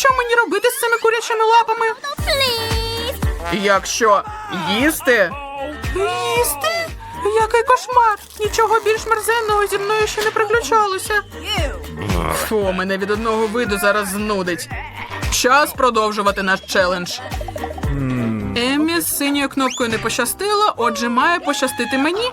Що мені робити з цими курячими лапами? Якщо їсти, Їсти? Який кошмар! Нічого більш мерзенного зі мною ще не приключалося. фу, мене від одного виду зараз знудить. Час продовжувати наш челендж. Еммі з синьою кнопкою не пощастило, отже, має пощастити мені.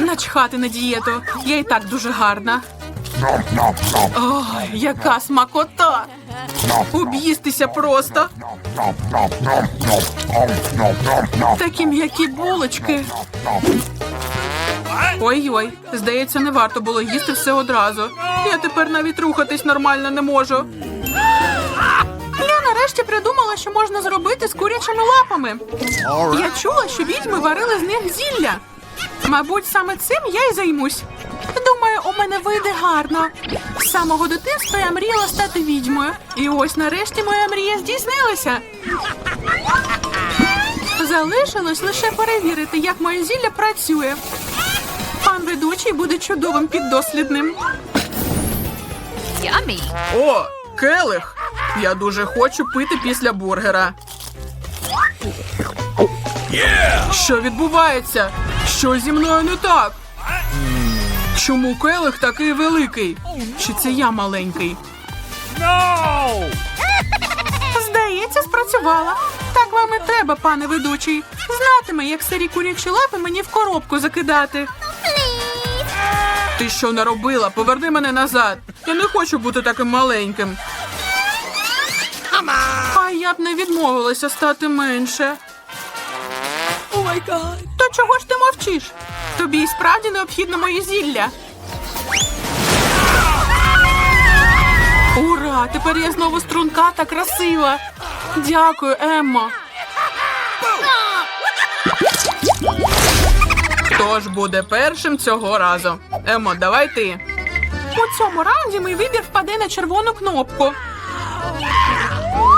Начхати на дієту. Я і так дуже гарна. Ой, яка смакота! Об'їстися просто. Такі м'які булочки. Ой-ой, здається, не варто було їсти все одразу. Я тепер навіть рухатись нормально не можу. Я нарешті придумала, що можна зробити з курячими лапами. Я чула, що відьми варили з них зілля. Мабуть, саме цим я й займусь. Думаю, у мене вийде гарно. З самого дитинства я мріяла стати відьмою. І ось нарешті моя мрія здійснилася. Залишилось лише перевірити, як моє зілля працює. Пан ведучий буде чудовим піддослідним. О, келих! Я дуже хочу пити після бургера. Що відбувається? Що зі мною не так? Чому келих такий великий? Чи це я маленький? Здається, спрацювала. Так вам і треба, пане ведучий. Знатиме, як старі курячі лапи мені в коробку закидати. Ти що наробила? Поверни мене назад. Я не хочу бути таким маленьким. Я б не відмовилася стати менше. То чого ж ти мовчиш? Тобі і справді необхідно моє зілля. Ура! Тепер я знову струнка та красива. Дякую, Еммо. Хто ж буде першим цього разу? Емо, давай ти. У цьому раунді мій вибір впаде на червону кнопку.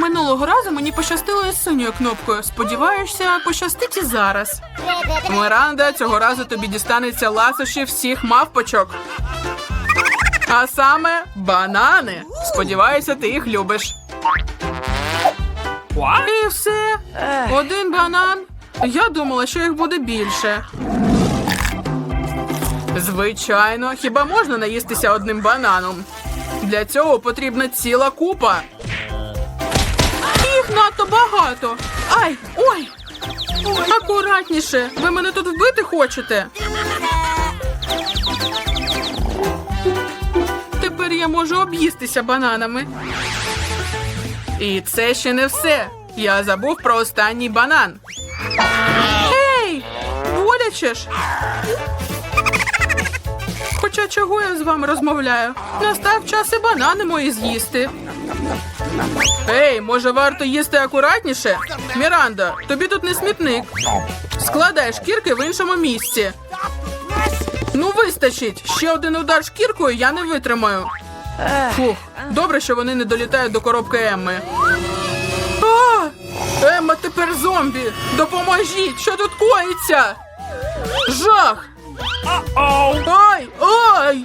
Минулого разу мені пощастило із синьою кнопкою. Сподіваюся, пощастить і зараз. Міранда, цього разу тобі дістанеться ласощі всіх мавпочок. А саме банани. Сподіваюся, ти їх любиш. І все. Один банан. Я думала, що їх буде більше. Звичайно, хіба можна наїстися одним бананом? Для цього потрібна ціла купа. Багато. Ай, ой. Акуратніше, ви мене тут вбити хочете? Тепер я можу об'їстися бананами. І це ще не все. Я забув про останній банан. Ей! Боляче ж. Хоча чого я з вами розмовляю? Настав час і банани мої з'їсти. Ей, може варто їсти акуратніше? Міранда, тобі тут не смітник. Складай шкірки в іншому місці. Ну, вистачить. Ще один удар шкіркою я не витримаю. Фух, добре, що вони не долітають до коробки Емми. А! Емма тепер зомбі! Допоможіть! Що тут коїться? Жах! Ай! Ай!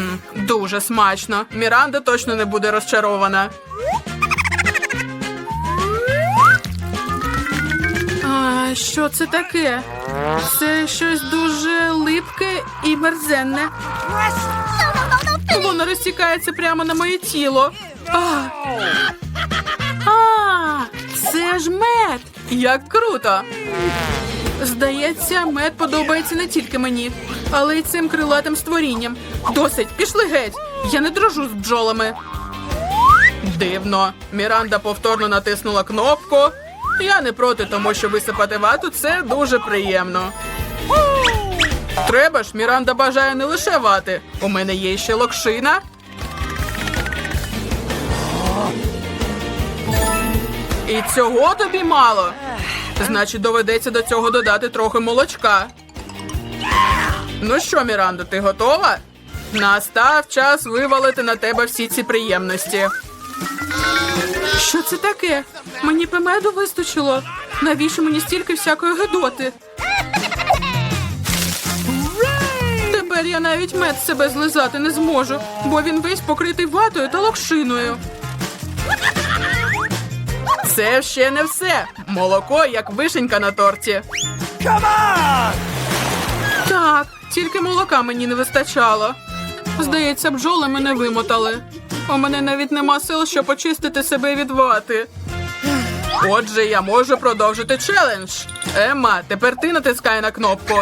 дуже смачно. Міранда точно не буде розчарована. А що це таке? Це щось дуже липке і мерзенне. Воно розтікається прямо на моє тіло. А, а це ж мед. Як круто! Здається, мед подобається не тільки мені, але й цим крилатим створінням. Досить, пішли геть. Я не дружу з бджолами. Дивно. Міранда повторно натиснула кнопку. Я не проти, тому що висипати вату це дуже приємно. Треба ж, Міранда бажає не лише вати. У мене є ще локшина. І цього тобі мало. Значить, доведеться до цього додати трохи молочка. Ну що, Мірандо, ти готова? Настав час вивалити на тебе всі ці приємності. Що це таке? Мені б меду вистачило. Навіщо мені стільки всякої гидоти? Тепер я навіть мед з себе злизати не зможу, бо він весь покритий ватою та локшиною. Це ще не все. Молоко як вишенька на торті. Так, тільки молока мені не вистачало. Здається, бджоли мене вимотали. У мене навіть нема сил, щоб очистити себе від вати. Отже, я можу продовжити челендж. Емма, тепер ти натискай на кнопку.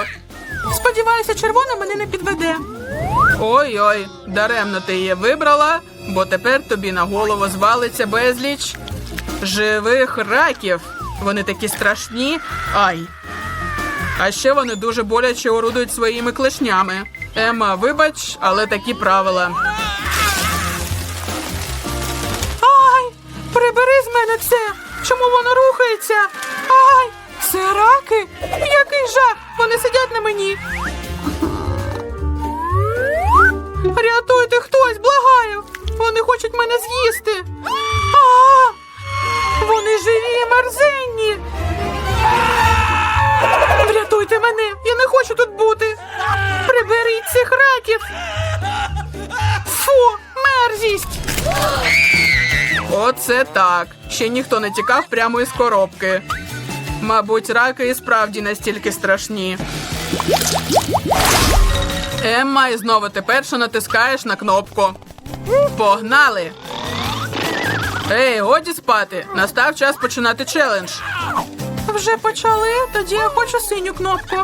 Сподіваюся, червона мене не підведе. Ой-ой, даремно ти її вибрала, бо тепер тобі на голову звалиться безліч живих раків. Вони такі страшні. Ай. А ще вони дуже боляче орудують своїми клешнями. Емма, вибач, але такі правила. Ай! Прибери з мене це! Чому воно рухається? Ай! Це раки? Який жах! Вони сидять на мені. Рятуйте хтось, благаю! Вони хочуть мене з'їсти. А! Вони живі мерзенні. Мене! Я не хочу тут бути. Приберіть цих раків. Фу, мерзість! Оце так. Ще ніхто не тікав прямо із коробки. Мабуть, раки і справді настільки страшні. Емма, і знову ти перша натискаєш на кнопку. Погнали! Ей, годі спати! Настав час починати челендж. Вже почали, тоді я хочу синю кнопку.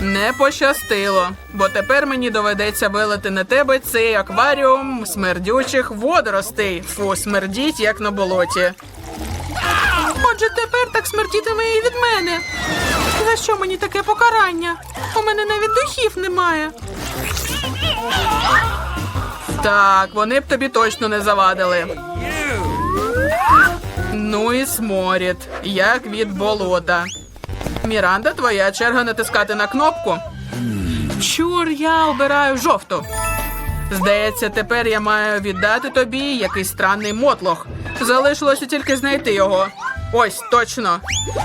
Не пощастило, бо тепер мені доведеться вилити на тебе цей акваріум смердючих водоростей. Фу, смердіть, як на болоті. Отже, тепер так смертітиме і від мене. За що мені таке покарання? У мене навіть духів немає. Так, вони б тобі точно не завадили. Ну і сморід, як від болота. Міранда, твоя черга натискати на кнопку. Чур, я обираю Жовту. Здається, тепер я маю віддати тобі якийсь странний мотлох. Залишилося тільки знайти його. Ось точно.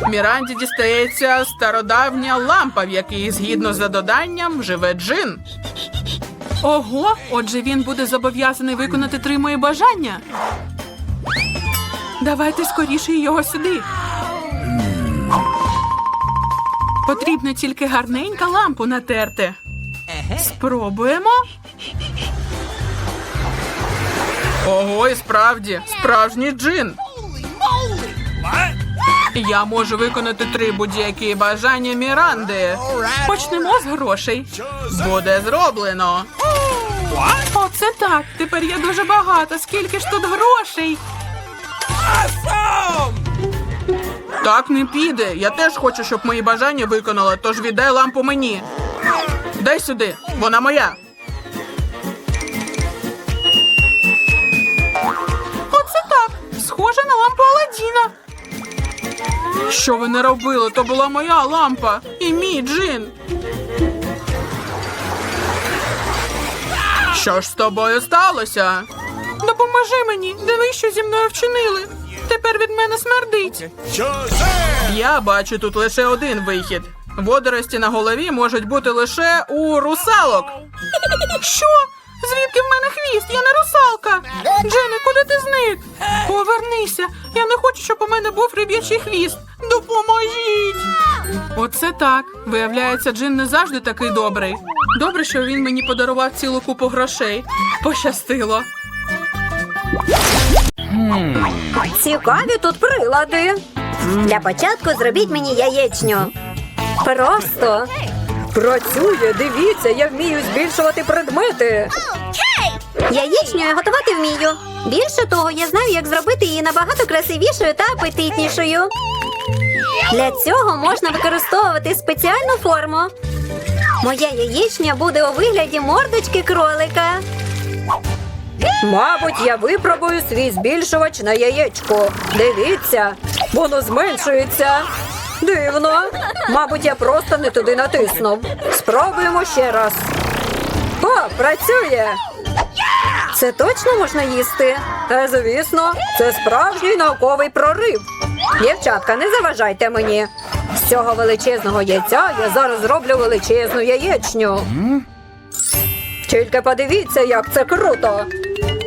Міранді дістається стародавня лампа, в якій, згідно з доданням, живе джин. Ого, отже, він буде зобов'язаний виконати три мої бажання. Давайте скоріше його сюди. Потрібно тільки гарненька лампу натерти. Спробуємо. Ого, і справді, справжній джин. Я можу виконати три будь-які бажання Міранди. Почнемо з грошей. Буде зроблено. Оце так. Тепер є дуже багато. Скільки ж тут грошей? Так не піде. Я теж хочу, щоб мої бажання виконали, тож віддай лампу мені. Дай сюди, вона моя. Оце так. Схоже на лампу Аладдіна. Що ви не робили? То була моя лампа і мій джин. Що ж з тобою сталося? Допоможи мені. Дивись, що зі мною вчинили. Тепер від мене смердить. Я бачу тут лише один вихід. Водорості на голові можуть бути лише у русалок. Що? Звідки в мене хвіст? Я не русалка. Джене, куди ти зник? Повернися. Я не хочу, щоб у мене був риб'ячий хвіст. Допоможіть. Оце так. Виявляється, Джин не завжди такий добрий. Добре, що він мені подарував цілу купу грошей. Пощастило. Цікаві тут прилади. Для початку зробіть мені яєчню. Просто. Працює, дивіться, я вмію збільшувати предмети. Яєчню я готувати вмію. Більше того, я знаю, як зробити її набагато красивішою та апетитнішою. Для цього можна використовувати спеціальну форму. Моя яєчня буде у вигляді мордочки кролика. Мабуть, я випробую свій збільшувач на яєчко. Дивіться, воно зменшується. Дивно. Мабуть, я просто не туди натиснув. Спробуємо ще раз. О, працює. Це точно можна їсти? Та звісно, це справжній науковий прорив. Дівчатка, не заважайте мені. З цього величезного яйця я зараз зроблю величезну яєчню. Тільки подивіться, як це круто.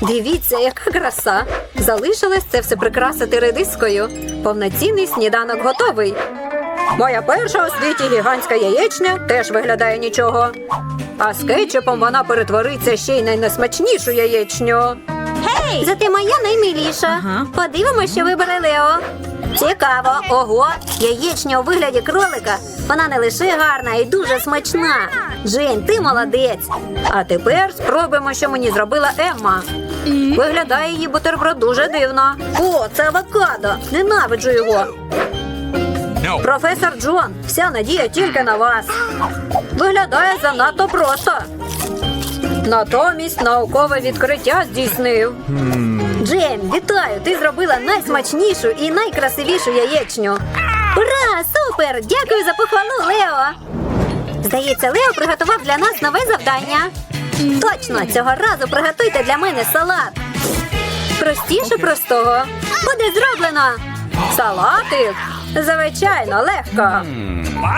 Дивіться, яка краса! Залишилось це все прикрасити редискою. Повноцінний сніданок готовий. Моя перша у світі гігантська яєчня теж виглядає нічого. А з кетчупом вона перетвориться ще й на найсмачнішу яєчню. Гей! Зате моя наймиліша. Подивимося, що вибере Лео. Цікаво, ого, яєчня у вигляді кролика. Вона не лише гарна і дуже смачна. Джейн, ти молодець. А тепер спробуємо, що мені зробила Емма. Виглядає її бутерброд дуже дивно. О, це авокадо. Ненавиджу його. Професор Джон, вся надія тільки на вас. Виглядає занадто просто. Натомість наукове відкриття здійснив. Джейм, вітаю! Ти зробила найсмачнішу і найкрасивішу яєчню. Ура! Супер! Дякую за похвалу, Лео! Здається, Лео приготував для нас нове завдання. Точно, цього разу приготуйте для мене салат. Простіше простого. Буде зроблено. Салатик. Звичайно, легко.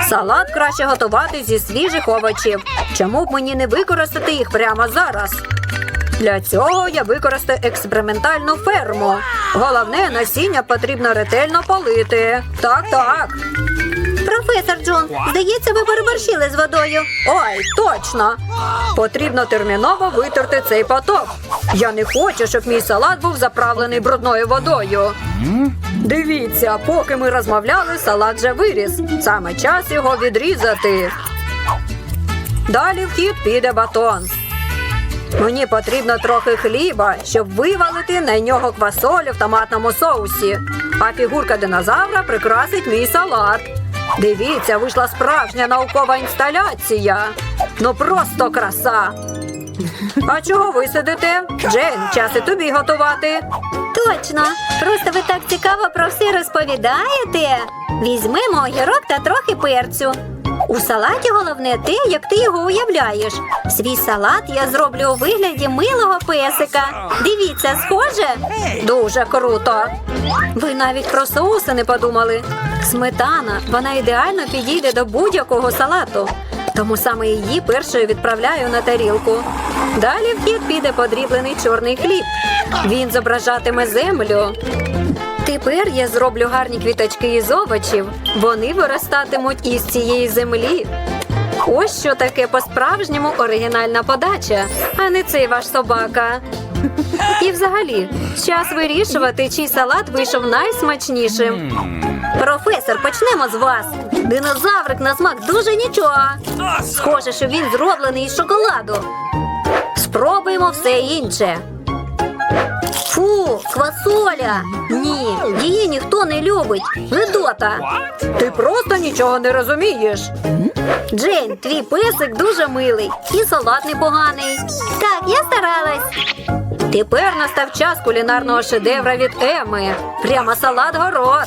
Салат краще готувати зі свіжих овочів. Чому б мені не використати їх прямо зараз? Для цього я використаю експериментальну ферму. Головне, насіння потрібно ретельно полити. Так, так. Професор Джон, здається, ви переборщили з водою. Ой, точно. Потрібно терміново витерти цей поток. Я не хочу, щоб мій салат був заправлений брудною водою. Дивіться, поки ми розмовляли, салат вже виріс. Саме час його відрізати. Далі в хід піде батон. Мені потрібно трохи хліба, щоб вивалити на нього квасолю в томатному соусі. А фігурка динозавра прикрасить мій салат. Дивіться, вийшла справжня наукова інсталяція. Ну просто краса. А чого ви сидите? Джейн, час і тобі готувати. Точно! Просто ви так цікаво про все розповідаєте. Візьмемо огірок та трохи перцю. У салаті головне те, як ти його уявляєш. Свій салат я зроблю у вигляді милого песика. Дивіться, схоже? Дуже круто. Ви навіть про соуси не подумали. Сметана, вона ідеально підійде до будь-якого салату. Тому саме її першою відправляю на тарілку. Далі в хід піде подріблений чорний хліб. Він зображатиме землю. Тепер я зроблю гарні квіточки із овочів. Вони виростатимуть із цієї землі. Ось що таке по-справжньому оригінальна подача, а не цей ваш собака. І взагалі, час вирішувати, чий салат вийшов найсмачнішим. Професор, почнемо з вас. Динозаврик на смак дуже нічого. Схоже, що він зроблений із шоколаду. Спробуємо все інше. Фу, квасоля! Ні, її ніхто не любить. Гидота. Ти просто нічого не розумієш. Джейн, твій песик дуже милий і салат непоганий. Так, я старалась. Тепер настав час кулінарного шедевра від Еми. Прямо салат город.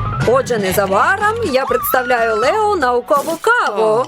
Отже, незабаром я представляю Лео наукову каву.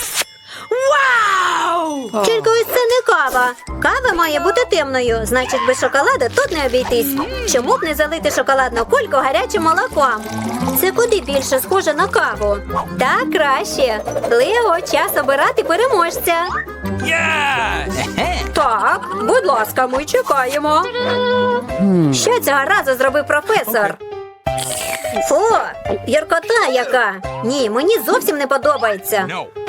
Тільки ось це не кава. Кава має бути темною, значить без шоколаду тут не обійтись. Чому б не залити шоколадну кульку гарячим молоком? Це куди більше схоже на каву. Так краще. Лео, час обирати переможця. Так, будь ласка, ми чекаємо. Що цього разу зробив професор? Фу, гіркота яка. Ні, мені зовсім не подобається.